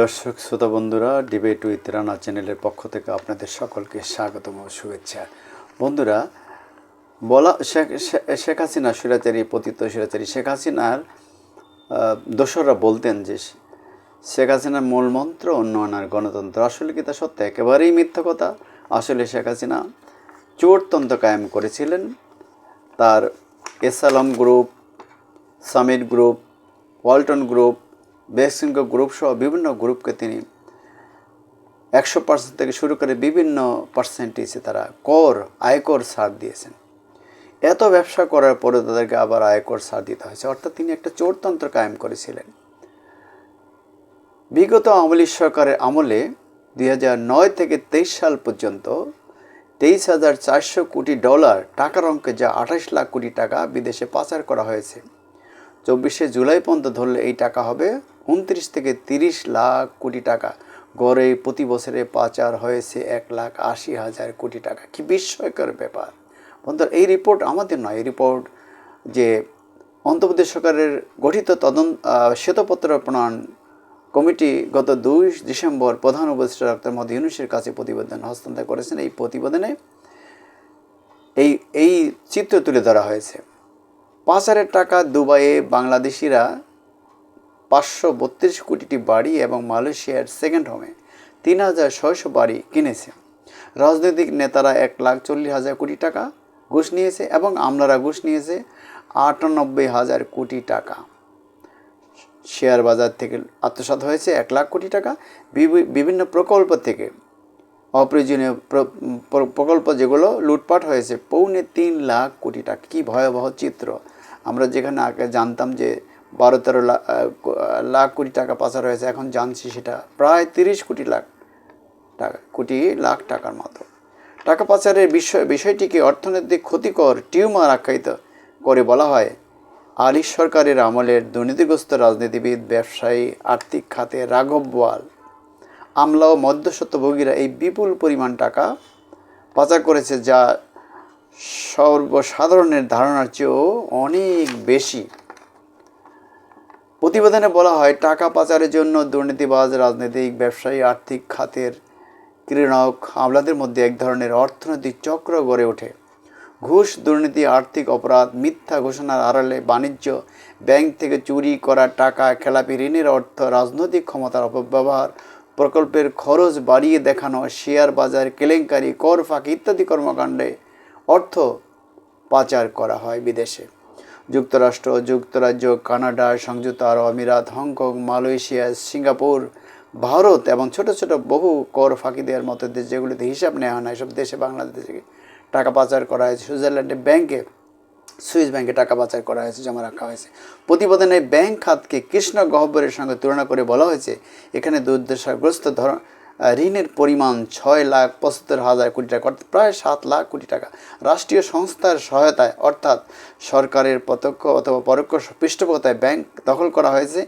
দর্শক, শ্রোতা বন্ধুরা ডিবেট উইথ রানা চ্যানেলের পক্ষ থেকে আপনাদের সকলকে স্বাগতম ও শুভেচ্ছা। বন্ধুরা, বলা শেখ হাসিনা স্বৈরাচারী, পতিত স্বৈরাচারী শেখ হাসিনার দোসররা বলতেন যে, শেখ হাসিনার মূল মন্ত্র উন্নয়ন আর গণতন্ত্র। আসলে কি তা সত্য? একেবারেই মিথ্যা কথা। আসলে শেখ হাসিনা চোরতন্ত্র কায়েম করেছিলেন। তার S Alam group Summit group, Walton group বেসিংক group সহ বিভিন্ন গ্রুপকে তিনি একশো পার্সেন্ট থেকে শুরু করে বিভিন্ন পার্সেন্টেজে তারা কর, আয়কর ছাড় দিয়েছেন। এত ব্যবসা করার পরে তাদেরকে আবার আয়কর ছাড় দিতে হয়েছে। অর্থাৎ তিনি একটা চোরতন্ত্র কায়েম করেছিলেন। বিগত আওয়ামী সরকারের আমলে দুই নয় থেকে তেইশ সাল পর্যন্ত তেইশ হাজার চারশো কোটি ডলার টাকার অঙ্কে যা আঠাশ লাখ কোটি টাকা বিদেশে পাচার করা হয়েছে। চব্বিশে জুলাই পর্যন্ত ধরলে এই টাকা হবে উনত্রিশ থেকে তিরিশ লাখ কোটি টাকা। গড়ে প্রতি বছরে পাচার হয়েছে এক লাখ আশি হাজার কোটি টাকা। কি বিস্ময়কর ব্যাপার। বন্ধুরা, এই রিপোর্ট আমাদের নয়। এই রিপোর্ট যে অন্ধ্রপ্রদেশ সরকারের গঠিত তদন্ত শ্বেতপত্র প্রণয়ন কমিটি গত দুই ডিসেম্বর প্রধান উপদেষ্টা ডক্টর মোহাম্মদ ইউনুসের কাছে প্রতিবেদন হস্তান্তর করেছেন। এই প্রতিবেদনে এই এই চিত্র তুলে ধরা হয়েছে। পাচারের টাকা দুবাইয়ে বাংলাদেশিরা পাঁচশো বত্রিশ কোটিটি বাড়ি এবং মালয়েশিয়ার সেকেন্ড হোমে তিন হাজার ছয়শো বাড়ি কিনেছে। রাজনৈতিক নেতারা এক লাখ চল্লিশ হাজার কোটি টাকা ঘুষ নিয়েছে এবং আমলারা ঘুষ নিয়েছে আটানব্বই হাজার কোটি টাকা। শেয়ার বাজার থেকে আত্মসাৎ হয়েছে এক লাখ কোটি টাকা। বিভি- বিভিন্ন প্রকল্প থেকে অপ্রয়োজনীয় প্র- প্র- প্রকল্প যেগুলো লুটপাট হয়েছে, পৌনে তিন লাখ কোটি টাকা। কী ভয়াবহ চিত্র। আমরা যেখানে আগে জানতাম যে বারো তেরো লাখ কোটি টাকা পাচার হয়েছে, এখন জানছি সেটা প্রায় তিরিশ কোটি লাখ টাকা, কোটি লাখ টাকার মতো। টাকা পাচারের বিষয় বিষয়টিকে অর্থনৈতিক ক্ষতিকর টিউমার আখ্যায়িত করে বলা হয়। আলী সরকারের আমলের দুর্নীতিগ্রস্ত রাজনীতিবিদ, ব্যবসায়ী, আর্থিক খাতে রাঘব বোয়াল। আমলা ও মধ্যস্বত্বভোগীরা এই বিপুল পরিমাণ টাকা পাচার করেছে, যা সর্বসাধারণের ধারণার চেয়েও অনেক বেশি। প্রতিবেদনে বলা হয়, টাকা পাচারের জন্য দুর্নীতিবাজ রাজনৈতিক ব্যবসায়ী আর্থিক খাতের ক্রীড়ক আমলাদের মধ্যে এক ধরনের অর্থনৈতিক চক্র গড়ে ওঠে। ঘুষ, দুর্নীতি, আর্থিক অপরাধ, মিথ্যা ঘোষণার আড়ালে বাণিজ্য, ব্যাংক থেকে চুরি করা টাকা, খেলাপি, ঋণের অর্থ, রাজনৈতিক ক্ষমতার অপব্যবহার, প্রকল্পের খরচ বাড়িয়ে দেখানো, শেয়ার বাজার, কেলেঙ্কারি, কর ফাঁকি ইত্যাদি কর্মকাণ্ডে অর্থ পাচার করা হয় বিদেশে। যুক্তরাষ্ট্র, যুক্তরাজ্য, কানাডা, সংযুক্ত আরব আমিরাত, হংকং, মালয়েশিয়া, সিঙ্গাপুর, ভারত এবং ছোট ছোট বহু কর ফাঁকি দেওয়ার মতো দেশ যেগুলিতে হিসাব নেওয়া হয় না। এসব দেশে বাংলাদেশ টাকা পাচার করা হয়েছে। সুইজারল্যান্ডে ব্যাংকে, সুইস ব্যাংকে টাকা পাচার করা হয়েছে, জমা রাখা হয়েছে। প্রতিবেদনে ব্যাংক খাতকে কৃষ্ণ গহ্বরের সঙ্গে তুলনা করে বলা হয়েছে, এখানে দুর্দশাগ্রস্ত ধর ঋণের পরিমাণ ছয় লাখ পঁচাত্তর হাজার কোটি টাকা, অর্থাৎ প্রায় সাত লাখ কোটি টাকা। রাষ্ট্রীয় সংস্থার সহায়তায়, অর্থাৎ সরকারের প্রত্যক্ষ অথবা পরোক্ষ পৃষ্ঠপোষকতায় ব্যাংক দখল করা হয়েছে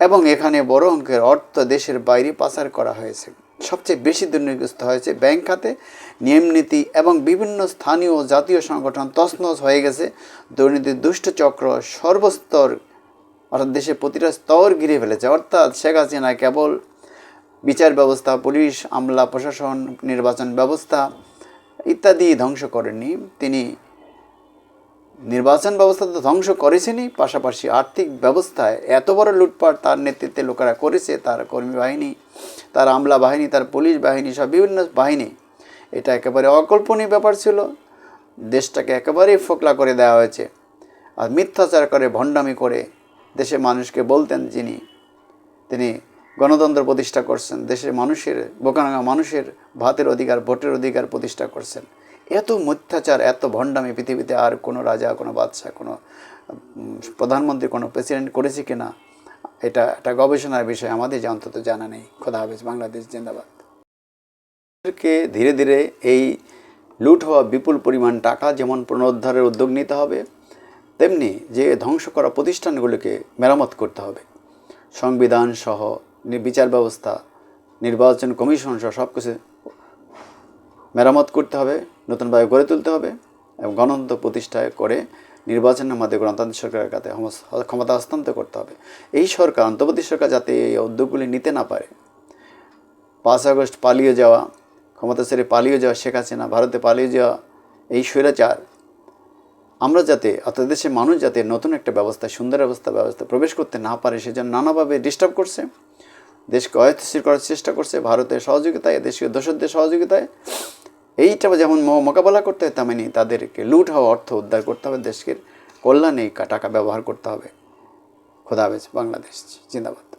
এবং এখানে বড় অঙ্কের অর্থ দেশের বাইরে পাচার করা হয়েছে। সবচেয়ে বেশি দুর্নীতিগ্রস্ত হয়েছে ব্যাংক খাতে। নিয়ম নীতি এবং বিভিন্ন স্থানীয় জাতীয় সংগঠন তছনছ হয়ে গেছে। দুর্নীতির দুষ্ট চক্র সর্বস্তর, অর্থাৎ দেশের প্রতিটা স্তর ঘিরে ফেলেছে। অর্থাৎ শেখ হাসিনা কেবল বিচার ব্যবস্থা, পুলিশ, আমলা, প্রশাসন, নির্বাচন ব্যবস্থা ইত্যাদি ধ্বংস করেননি তিনি নির্বাচন ব্যবস্থা তো ধ্বংস করেছেনই, পাশাপাশি আর্থিক ব্যবস্থায় এত বড় লুটপাট তার নেতৃত্বে লোকেরা করেছে, তার কর্মী বাহিনী, তার আমলা বাহিনী, তার পুলিশ বাহিনী, সব বিভিন্ন বাহিনী। এটা একেবারে অকল্পনীয় ব্যাপার ছিল। দেশটাকে একেবারেই ফোকলা করে দেওয়া হয়েছে। আর মিথ্যাচার করে, ভণ্ডামি করে দেশের মানুষকে বলতেন যিনি, তিনি গণতন্ত্র প্রতিষ্ঠা করছেন, দেশের মানুষের বোকানাঙ্গা মানুষের ভাতের অধিকার, ভোটের অধিকার প্রতিষ্ঠা করছেন। এত মিথ্যাচার, এত ভণ্ডামি পৃথিবীতে আর কোনো রাজা, কোনো বাদশাহ, কোনো প্রধানমন্ত্রী, কোনো প্রেসিডেন্ট করেছে কি না এটা একটা গবেষণার বিষয়, আমাদের যে অন্তত জানা নেই। খোদা হাফেজ, বাংলাদেশ জিন্দাবাদ। কে ধীরে ধীরে এই লুট হওয়া বিপুল পরিমাণ টাকা যেমন পুনরুদ্ধারের উদ্যোগ নিতে হবে, তেমনি যে ধ্বংস করা প্রতিষ্ঠানগুলোকে মেরামত করতে হবে। সংবিধান সহ বিচার ব্যবস্থা, নির্বাচন কমিশন সহ সব কিছু মেরামত করতে হবে নতুনভাবে গড়ে তুলতে হবে এবং গণতন্ত্র প্রতিষ্ঠা করে নির্বাচনের মাধ্যমে গণতান্ত্রিক সরকারের কাছে ক্ষমতা হস্তান্তর করতে হবে। এই সরকার, অন্তর্বর্তী সরকার যাতে এই উদ্যোগগুলি নিতে না পারে। পাঁচ আগস্ট পালিয়ে যাওয়া ক্ষমতা ছেড়ে পালিয়ে যাওয়া শেখ হাসিনা, ভারতে পালিয়ে যাওয়া এই স্বৈরাচার, আমরা যাতে, অর্থাৎ দেশের মানুষ যাতে নতুন একটা ব্যবস্থা, সুন্দর ব্যবস্থা ব্যবস্থা প্রবেশ করতে না পারে, সেজন্য নানাভাবে ডিস্টার্ব করছে। দেশকে অস্থির করার চেষ্টা করছে, ভারতের সহযোগিতায়, দেশীয় দোষদের সহযোগিতায়। এইটা যেমন মোকাবেলা করতে হয়, তেমনি তাদেরকে লুট হওয়া অর্থ উদ্ধার করতে হবে, দেশকে কল্যাণে টাকা ব্যবহার করতে হবে। খোদা হাফেজ, বাংলাদেশ, জিন্দাবাদ।